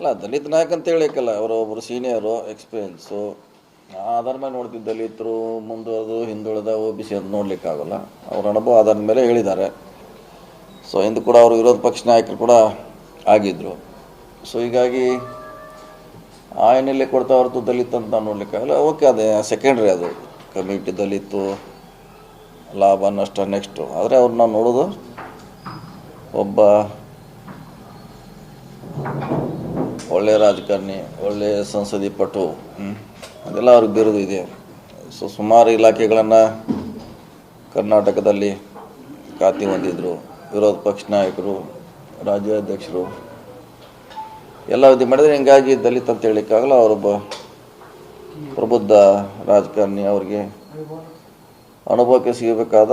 ಅಲ್ಲ, ದಲಿತ ನಾಯಕ ಅಂತ ಹೇಳಿಕಲ್ಲ ಅವರು ಒಬ್ಬರು ಸೀನಿಯರು ಎಕ್ಸ್ಪೀರಿಯನ್ಸು ಆಧಾರ ಮೇಲೆ ನೋಡ್ತಿದ್ದ ದಲಿತರು, ಮುಂದುವರೆದು, ಹಿಂದುಳಿದ ಒ ಬಿ ಸಿ ಅಂತ ನೋಡ್ಲಿಕ್ಕಾಗಲ್ಲ. ಅವ್ರ ಅನುಭವ ಆಧಾರದ ಮೇಲೆ ಹೇಳಿದ್ದಾರೆ. ಸೊ ಇಂದು ಕೂಡ ಅವರು ವಿರೋಧ ಪಕ್ಷ ನಾಯಕರು ಕೂಡ ಆಗಿದ್ದರು ಸೊ ಹೀಗಾಗಿ ಆ ಹಿನ್ನೆಲೆ ಕೊಡ್ತಾ ಹೊರತು ದಲಿತ ಅಂತ ನೋಡ್ಲಿಕ್ಕಾಗಲ್ಲ. ಓಕೆ ಅದೇ ಸೆಕೆಂಡ್ರಿ ಅದು. ಕಮಿಟಿ ದಲಿತು, ಲಾಭ, ನಷ್ಟ ನೆಕ್ಸ್ಟು ಆದರೆ ಅವ್ರನ್ನ ನೋಡೋದು ಒಬ್ಬ ಒಳ್ಳೆಯ ರಾಜಕಾರಣಿ ಒಳ್ಳೆಯ ಸಂಸದೀಯ ಪಟು. ಅದೆಲ್ಲ ಅವ್ರಿಗೆ ಬಿರುದು ಇದೆ. ಸೊ ಸುಮಾರು ಇಲಾಖೆಗಳನ್ನು ಕರ್ನಾಟಕದಲ್ಲಿ ಖಾತೆ ಹೊಂದಿದ್ರು. ವಿರೋಧ ಪಕ್ಷ ನಾಯಕರು, ರಾಜ್ಯಾಧ್ಯಕ್ಷರು. ಎಲ್ಲ ಇದು ಮಾಡಿದ್ರೆ ಹಿಂಗಾಗಿ ದಲಿತ ಅಂತ ಹೇಳಲಿಕ್ಕಾಗಲ್ಲ, ಅವರೊಬ್ಬ ಪ್ರಬುದ್ಧ ರಾಜಕಾರಣಿ ಅವ್ರಿಗೆ ಅನುಭವಕ್ಕೆ ಸಿಗಬೇಕಾದ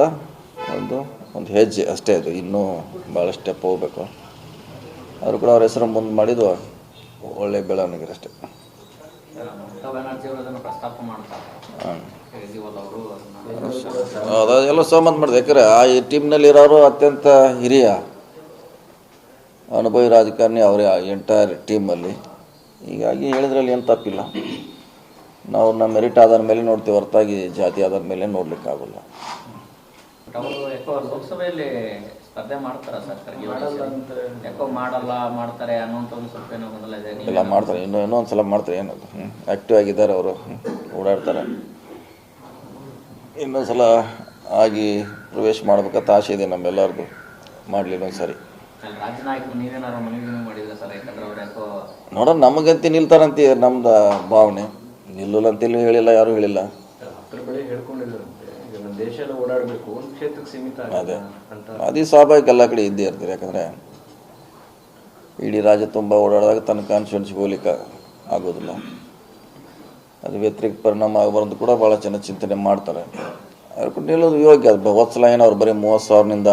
ಒಂದು ಒಂದು ಹೆಜ್ಜೆ ಅಷ್ಟೇ ಅದು. ಇನ್ನೂ ಭಾಳ ಸ್ಟೆಪ್ ಹೋಗಬೇಕು. ಅವರು ಕೂಡ ಅವ್ರ ಹೆಸರು ಮುಂದೆ ಮಾಡಿದ್ದು ಒಳ್ಳೆ ಬೆಳವಣಿಗೆ ಅಷ್ಟೇ. ಅದೆಲ್ಲ ಸಂಬಂಧ ಮಾಡಿದೆ. ಯಾಕಂದ್ರೆ ಆ ಟೀಮ್ನಲ್ಲಿ ಇರೋರು ಅತ್ಯಂತ ಹಿರಿಯ ಅನುಭವಿ ರಾಜಕಾರಣಿ ಅವರೇ ಎಂಟೈರ್ ಟೀಮಲ್ಲಿ. ಹೀಗಾಗಿ ಹೇಳಿದ್ರಲ್ಲಿ ಏನು ತಪ್ಪಿಲ್ಲ. ನಾವು ನಮ್ಮ ಮೆರಿಟ್ ಆಧಾರ ಮೇಲೆ ನೋಡ್ತೀವಿ. ಹೊರತಾಗಿ ಜಾತಿ ಆದ ಮೇಲೆ ನೋಡ್ಲಿಕ್ಕಾಗಲ್ಲ. ಸ್ಪರ್ಧೆ ಮಾಡ್ತಾರ ಸರ್ ಖರ್ಗೆ ಯಾಕೋ ಮಾಡಲ್ಲ ಮಾಡ್ತಾರೆ ಅನ್ನೋಂಥ ಒಂದು ಸ್ವಲ್ಪ ಏನೋ ಗೊಂದಲ ಇದೆ ನೀವು ಮಾಡ್ತಾರೆ. ಇನ್ನೂ ಇನ್ನೂ ಒಂದು ಸಲ ಮಾಡ್ತಾರೆ ಏನು ಆಕ್ಟಿವ್ ಆಗಿದ್ದಾರೆ ಅವರು. ಓಡಾಡ್ತಾರೆ. ಇನ್ನೊಂದು ಸಲ ಆಗಿ ಪ್ರವೇಶ ಮಾಡ್ಬೇಕಂತ ಆಸೆ ಇದೆ ನಮ್ಮೆಲ್ಲರದು. ಮಾಡಲಿ ಇನ್ನೊಂದು ಸರಿ. ನೋಡೋಣ ನಮಗಂತ ನಿಲ್ತಾರಂತ ನಮ್ದು ಭಾವನೆ. ನಿಲ್ಲಲ್ಲ ಅಂತೇಳಿ ಹೇಳಿಲ್ಲ ಯಾರು ಹೇಳಿಲ್ಲ ಅದ್ರ ಬಳಿ ಹೇಳ್ಕೊಂಡಿದ್ದಾರಂತೆ ಈಗ ನಮ್ಮ ದೇಶ ಓಡಾಡಬೇಕು ಒಂದು ಕ್ಷೇತ್ರಕ್ಕೆ ಸೀಮಿತ ಅದೇ. ಅದು ಸ್ವಾಭಾವಿಕ ಎಲ್ಲ ಕಡೆ ಇದ್ದೇ ಇರ್ತೀರಿ ಯಾಕಂದರೆ ಇಡೀ ರಾಜ್ಯ ತುಂಬ ಓಡಾಡಿದಾಗ ತನ್ನ ಕಾನ್ಸ್ಟಿಟ್ಯೂನ್ಸಿಗೆ ಹೋಗ್ಲಿಕ್ಕೆ ಆಗೋದಿಲ್ಲ. ಅದು ವ್ಯತಿರಿಕ್ತ ಪರಿಣಾಮ ಆಗಬಾರ್ದು ಕೂಡ ಭಾಳ ಜನ ಚಿಂತನೆ ಮಾಡ್ತಾರೆ. ಅವ್ರ ಕೂಡ ನಿಲ್ಲೋದು ಯೋಗ್ಯ ಅದು ಹೋದ ಸಲ ಏನೋ ಅವ್ರು ಬರೀ ಮೂವತ್ತು ಸಾವಿರನಿಂದ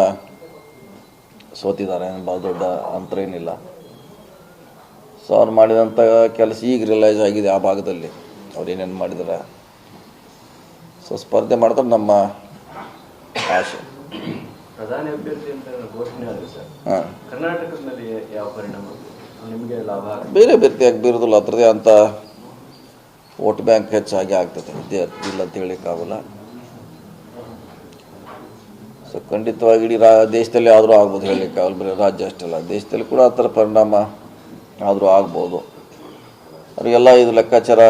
ಸೋತಿದ್ದಾರೆ ಭಾಳ ದೊಡ್ಡ ಅಂತರ ಏನಿಲ್ಲ. ಸೊ ಅವ್ರು ಮಾಡಿದಂಥ ಕೆಲಸ ಈಗ ರಿಯಲೈಸ್ ಆಗಿದೆ ಆ ಭಾಗದಲ್ಲಿ. ಅವ್ರು ಏನೇನು ಮಾಡಿದ್ದಾರೆ? ಸೊ ಸ್ಪರ್ಧೆ ಮಾಡ್ತಾರೆ ನಮ್ಮ ಆಶೆ ಪ್ರಧಾನಿ ಅಭ್ಯರ್ಥಿ ಅಂತ ಘೋಷಣೆ ಆದ್ರೆ ಸರ್ ಹಾಂ. ಕರ್ನಾಟಕದಲ್ಲಿ ಯಾವ ಪರಿಣಾಮ ನಿಮಗೆ ಲಾಭ ಆಗುತ್ತೆ? ಬೇರೆ ಬೀರೋದಿಲ್ಲ? ಅದರದೇ ಅಂತ ವೋಟ್ ಬ್ಯಾಂಕ್ ಹೆಚ್ಚಾಗಿ ಆಗ್ತದೆ. ವಿದ್ಯಾರ್ಥಿ ಇಲ್ಲ ಅಂತ ಹೇಳಿಕ್ಕಾಗಲ್ಲ ಸೊ ಖಂಡಿತವಾಗಿ ಇಡೀ ರಾ ದೇಶದಲ್ಲಿ ಆದರೂ ಆಗ್ಬೋದು ಹೇಳಲಿಕ್ಕಾಗಲ್ಲ ಬರೀ ರಾಜ್ಯ ಅಷ್ಟೆಲ್ಲ ದೇಶದಲ್ಲಿ ಕೂಡ ಆ ಥರ ಪರಿಣಾಮ ಆದರೂ ಆಗ್ಬೋದು. ಅವರಿಗೆಲ್ಲ ಇದು ಲೆಕ್ಕಾಚಾರ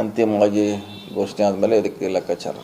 ಅಂತಿಮವಾಗಿ ಘೋಷಣೆ ಆದಮೇಲೆ ಇದಕ್ಕೆ ಲೆಕ್ಕಾಚಾರ.